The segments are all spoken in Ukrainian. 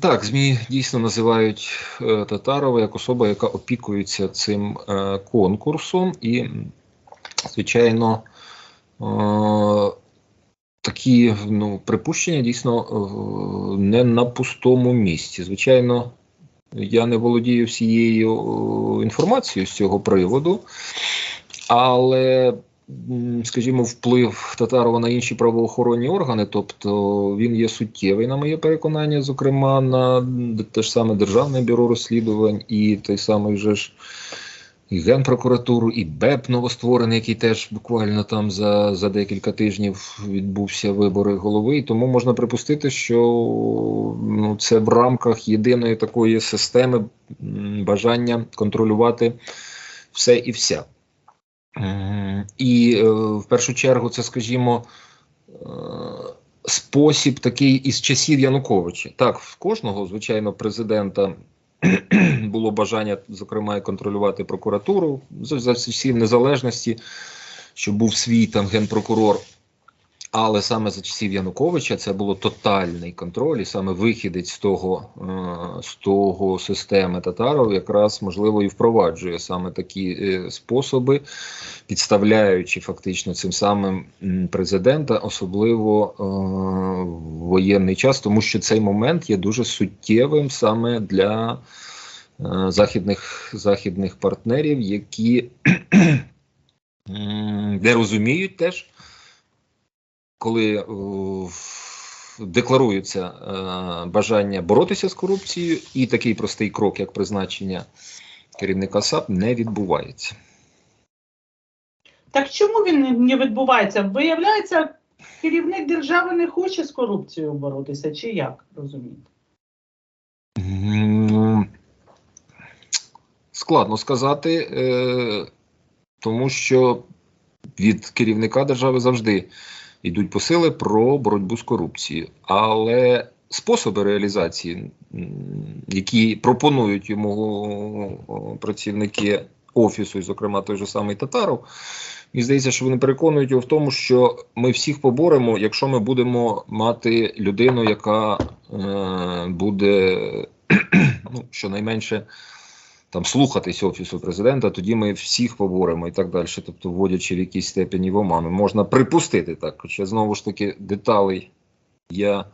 Так, ЗМІ дійсно називають е, Татарова як особа, яка опікується цим е, конкурсом, і, звичайно, е, такі ну, припущення дійсно не на пустому місці. Звичайно, я не володію всією інформацією з цього приводу, але, скажімо, вплив Татарова на інші правоохоронні органи, тобто він є суттєвий, на моє переконання, зокрема на те ж саме Державне бюро розслідувань і той самий же ж і Генпрокуратуру, і БЕП новостворений, який теж буквально там за, за декілька тижнів відбувся вибори голови. І тому можна припустити, що ну, це в рамках єдиної такої системи бажання контролювати все і вся. М, І е, в першу чергу, це, скажімо, е, спосіб такий із часів Януковича. Так, в кожного, звичайно, президента було бажання, зокрема, і контролювати прокуратуру за, всім незалежності, щоб був свій там генпрокурор. Але саме за часів Януковича це було тотальний контроль, і саме вихідець з того, е, з того системи Татаров якраз можливо і впроваджує саме такі е, способи, підставляючи фактично цим самим президента, особливо е, в воєнний час, тому що цей момент є дуже суттєвим саме для західних, західних партнерів, які не розуміють теж коли е, декларується е, бажання боротися з корупцією, і такий простий крок, як призначення керівника САП, не відбувається. Так чому він не- відбувається? Виявляється, керівник держави не хоче з корупцією боротися, чи як розумієте? Складно сказати, е, тому що від керівника держави завжди йдуть посили про боротьбу з корупцією. Але способи реалізації, які пропонують йому працівники офісу, і, зокрема той же самий Татаров, мені здається, що вони переконують його в тому, що ми всіх поборемо, якщо ми будемо мати людину, яка е, буде ну, щонайменше там слухатись офісу президента, тоді ми всіх поборемо і так далі. Тобто, вводячи в якійсь степені в оману. Можна припустити так, хоча знову ж таки деталей я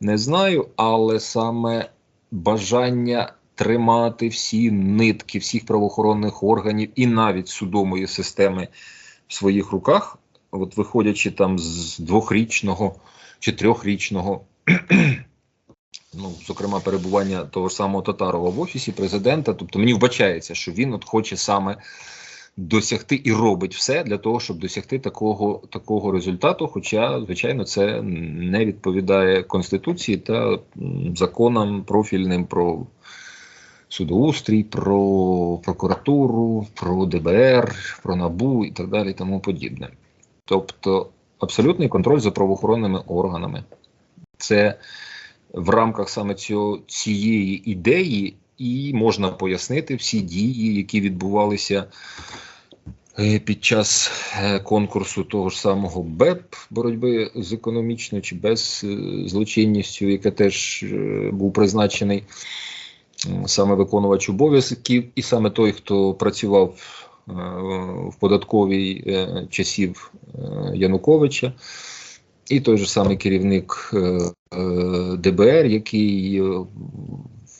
не знаю, але саме бажання тримати всі нитки всіх правоохоронних органів і навіть судової системи в своїх руках, от виходячи там з двохрічного чи трьохрічного ну, зокрема, перебування того ж самого Татарова в офісі президента. Тобто мені вбачається, що він от хоче саме досягти і робить все для того, щоб досягти такого, такого результату. Хоча, звичайно, це не відповідає конституції та законам профільним про судоустрій, про прокуратуру, про ДБР, про НАБУ і так далі, і тому подібне. Тобто, абсолютний контроль за правоохоронними органами. Це в рамках саме цього, цієї ідеї і можна пояснити всі дії, які відбувалися е, під час е, конкурсу того ж самого БЕП боротьби з економічною чи без е, злочинністю, яке теж був призначений саме виконувач обов'язків, і саме той, хто працював в податковій часів Януковича. І той же самий керівник ДБР, який е,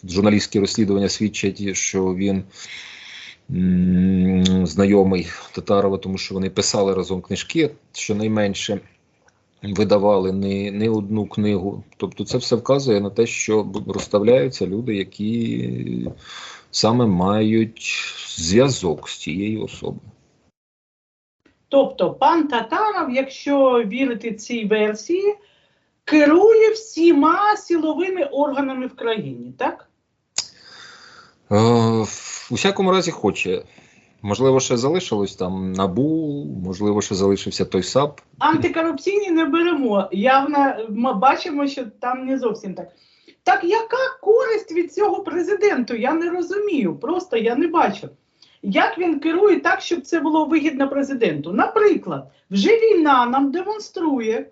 журналістські розслідування свідчать, що він знайомий Татарова, тому що вони писали разом книжки, щонайменше видавали не, не одну книгу. Тобто це все вказує на те, що розставляються люди, які саме мають зв'язок з цією особою. Тобто, пан Татаров, якщо вірити цій версії, керує всіма силовими органами в країні, так? Е, в усякому разі хоче. Можливо, ще залишилось там набу, можливо, ще залишився той САП. Антикорупційні не беремо. Явно ми бачимо, що там не зовсім так. Так яка користь від цього президенту? Я не розумію. Просто я не бачу. Як він керує так, щоб це було вигідно президенту? Наприклад, вже війна нам демонструє,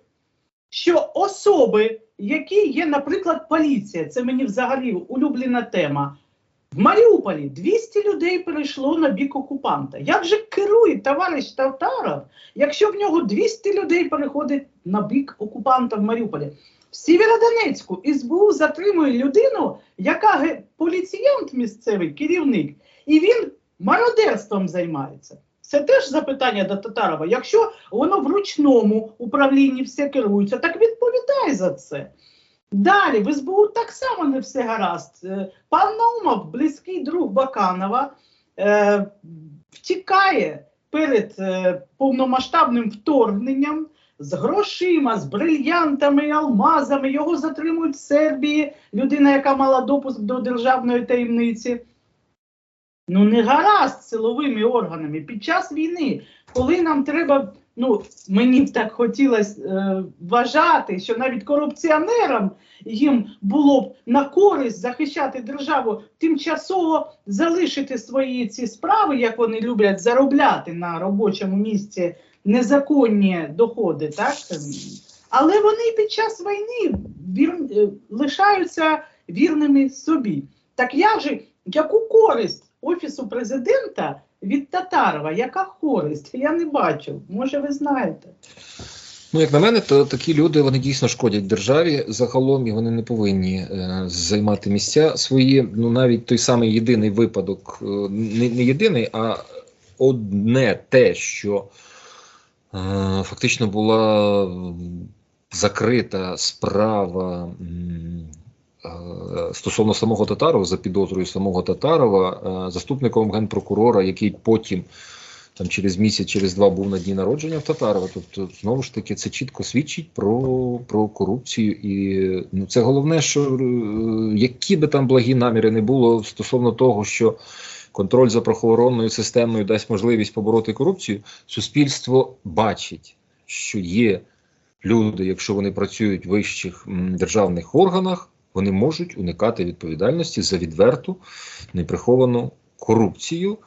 що особи, які є, наприклад, поліція, це мені взагалі улюблена тема. В Маріуполі 200 людей перейшло на бік окупанта. Як же керує товариш Тавтаров, якщо в нього 200 людей переходить на бік окупанта в Маріуполі? В Сєвєродонецьку СБУ затримує людину, яка поліціянт місцевий, керівник, і він мародерством займається. Це теж запитання до Татарова. Якщо воно в ручному управлінні все керується, так відповідай за це. Далі, в СБУ так само не все гаразд. Е, Пан Наумов, близький друг Баканова, е, втікає перед е, повномасштабним вторгненням з грошима, з брильянтами, алмазами. Його затримують в Сербії, людина, яка мала допуск до державної таємниці. Ну, не гаразд силовими органами під час війни, коли нам треба, ну мені б так хотілося е, вважати, що навіть корупціонерам їм було б на користь захищати державу, тимчасово залишити свої ці справи, як вони люблять заробляти на робочому місці незаконні доходи, так але вони під час війни вір, е, лишаються вірними собі. Так я же яку користь офісу президента від Татарова? Яка користь? Я не бачу. Може, ви знаєте? Ну, як на мене, то такі люди вони дійсно шкодять державі загалом, і вони не повинні е, займати місця свої. Ну навіть той самий єдиний випадок, е, не, не єдиний, а одне те, що е, фактично була закрита справа. м, Стосовно самого Татарова, за підозрою самого Татарова, е, заступником генпрокурора, який потім там через місяць, через два був на дні народження в Татарова. Тобто, знову ж таки, це чітко свідчить про, про корупцію. І ну, це головне, що е, які би там благі наміри не було стосовно того, що контроль за правоохоронною системою дасть можливість побороти корупцію, суспільство бачить, що є люди, якщо вони працюють в вищих державних органах, вони можуть уникати відповідальності за відверту неприховану корупцію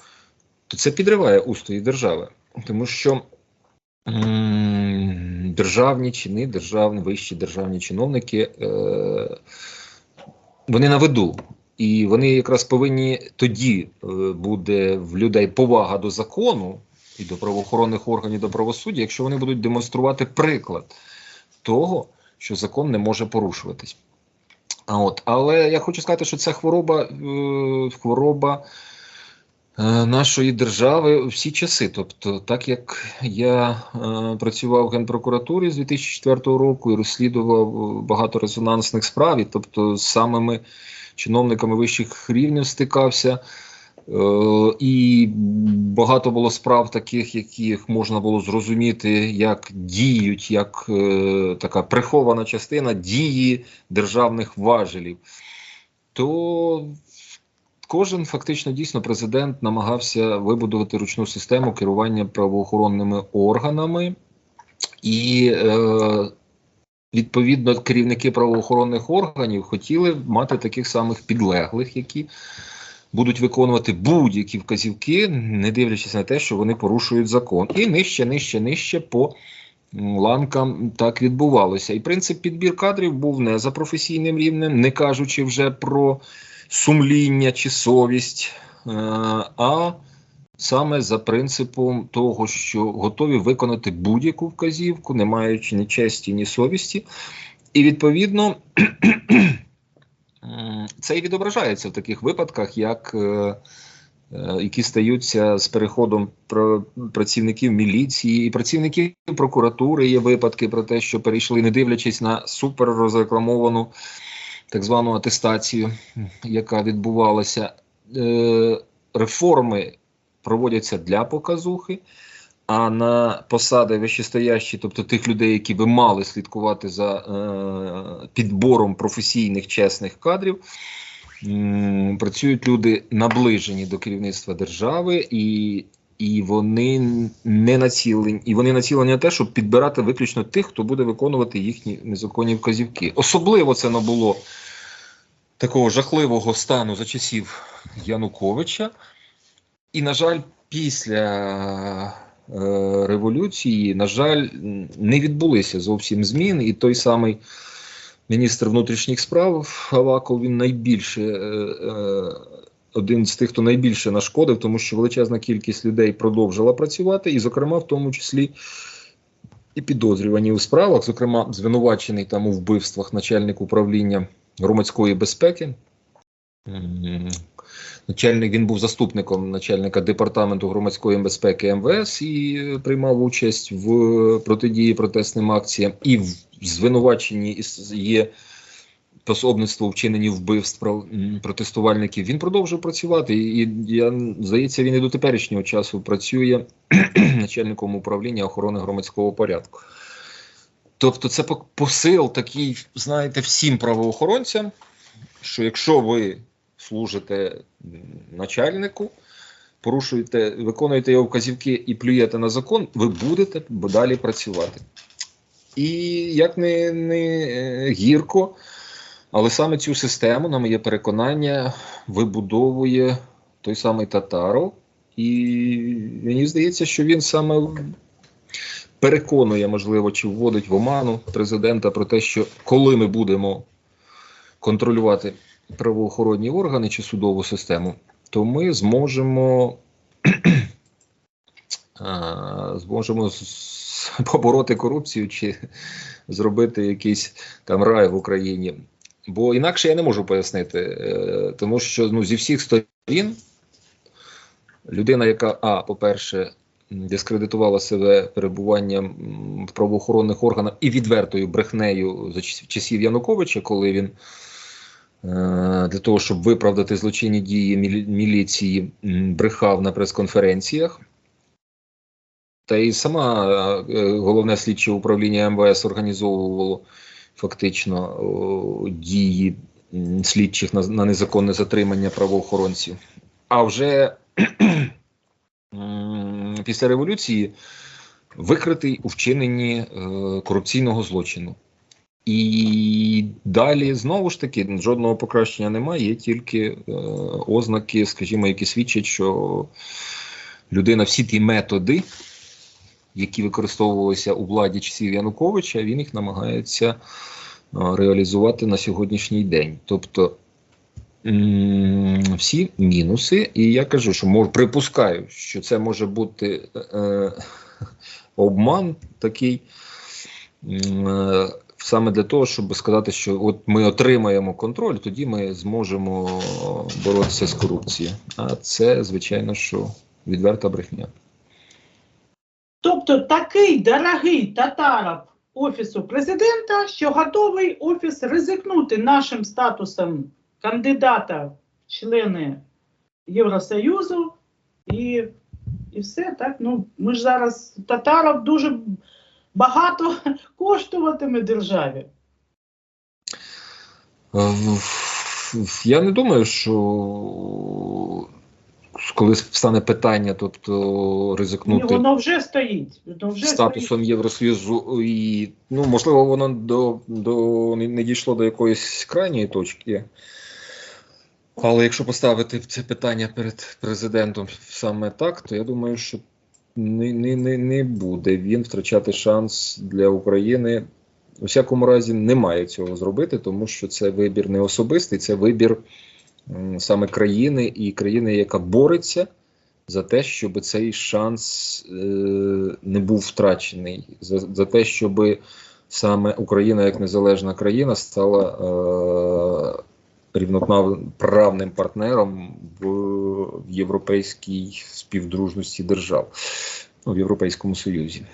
то це підриває устрої держави, тому що державні чини, державні вищі державні чиновники, е, вони на виду. І вони якраз повинні тоді е, буде в людей повага до закону і до правоохоронних органів до правосуддя, якщо вони будуть демонструвати приклад того, що закон не може порушуватись. От, але я хочу сказати, що ця хвороба, е, хвороба е, нашої держави всі часи. Тобто, так як я е, працював в Генпрокуратурі з 2004 року і розслідував е, багато резонансних справ, і, тобто з самими чиновниками вищих рівнів стикався. Е, і багато було справ таких, яких можна було зрозуміти, як діють, як е, така прихована частина дії державних важелів. То кожен фактично дійсно президент намагався вибудувати ручну систему керування правоохоронними органами, і е, відповідно керівники правоохоронних органів хотіли мати таких самих підлеглих, які будуть виконувати будь-які вказівки, не дивлячись на те, що вони порушують закон. І нижче, нижче, нижче по ланкам так відбувалося. І принцип підбір кадрів був не за професійним рівнем, не кажучи вже про сумління чи совість, е, а саме за принципом того, що готові виконати будь-яку вказівку, не маючи ні честі, ні совісті. І відповідно це і відображається в таких випадках, як е, е, які стаються з переходом працівників міліції і працівників прокуратури. Є випадки про те, що перейшли, не дивлячись на супер розрекламовану так звану атестацію, яка відбувалася. Е, Реформи проводяться для показухи. А на посади вищестоящі, тобто тих людей, які би мали слідкувати за е, підбором професійних чесних кадрів, працюють люди наближені до керівництва держави, і, і вони не націлені, і вони націлені на те, щоб підбирати виключно тих, хто буде виконувати їхні незаконні вказівки. Особливо це набуло такого жахливого стану за часів Януковича. І, на жаль, після революції, на жаль, не відбулися зовсім змін, і той самий міністр внутрішніх справ Аваков він найбільше е, е, один з тих, хто найбільше нашкодив, тому що величезна кількість людей продовжила працювати, і, зокрема, в тому числі і підозрювані у справах, зокрема, звинувачений там у вбивствах начальник управління громадської безпеки. Начальник він був заступником начальника департаменту громадської безпеки МВС і е, приймав участь в протидії протестним акціям. І в звинуваченні є пособництво вчинені вбивств протестувальників. Він продовжив працювати. І, я здається, він і до теперішнього часу працює начальником управління охорони громадського порядку. Тобто, це посил такий, знаєте, всім правоохоронцям, що якщо ви служите начальнику, порушуєте, виконуєте його вказівки і плюєте на закон, ви будете далі працювати. І як не, не е, гірко, але саме цю систему, на моє переконання, вибудовує той самий Татаров. І мені здається, що він саме переконує, можливо, чи вводить в оману президента про те, що коли ми будемо контролювати правоохоронні органи чи судову систему, то ми зможемо, зможемо побороти корупцію чи зробити якийсь там рай в Україні. Бо інакше я не можу пояснити, е, тому що ну, зі всіх сторін людина, яка, а, по-перше, дискредитувала себе перебуванням в правоохоронних органах і відвертою брехнею за часів Януковича, коли він для того, щоб виправдати злочинні дії міліції, брехав на прес-конференціях. Та й сама е, головне слідче управління МВС організовувало фактично дії слідчих на, на незаконне затримання правоохоронців. А вже після революції викритий у вчиненні е, корупційного злочину. І далі знову ж таки жодного покращення немає, є тільки е, ознаки, скажімо, які свідчать, що людина всі ті методи, які використовувалися у владі часів Януковича, він їх намагається е, реалізувати на сьогоднішній день. Тобто всі мінуси, і я кажу, що мож, припускаю, що це може бути е, обман такий. е, Саме для того, щоб сказати, що от ми отримаємо контроль, тоді ми зможемо боротися з корупцією. А це, звичайно, що відверта брехня. Тобто такий дорогий татаров офісу президента, що готовий офіс ризикнути нашим статусом кандидата в члени Євросоюзу і, і все так. Ну ми ж зараз татаров дуже багато коштуватиме державі. Е, Я не думаю, що коли стане питання, тобто Ні, ризикнути воно вже стоїть. Воно вже статусом стоїть. Євросоюзу, і ну можливо, воно до, до не дійшло до якоїсь крайньої точки. Але якщо поставити це питання перед президентом саме так, то я думаю, що не, не, не, буде він втрачати шанс для України. У всякому разі, не має цього зробити, тому що це вибір не особистий, це вибір саме країни і країни, яка бореться за те, щоб цей шанс е, не був втрачений, за, за те, щоб саме Україна як незалежна країна стала е, рівноправним партнером в, в європейській співдружності держав, ну, в Європейському Союзі.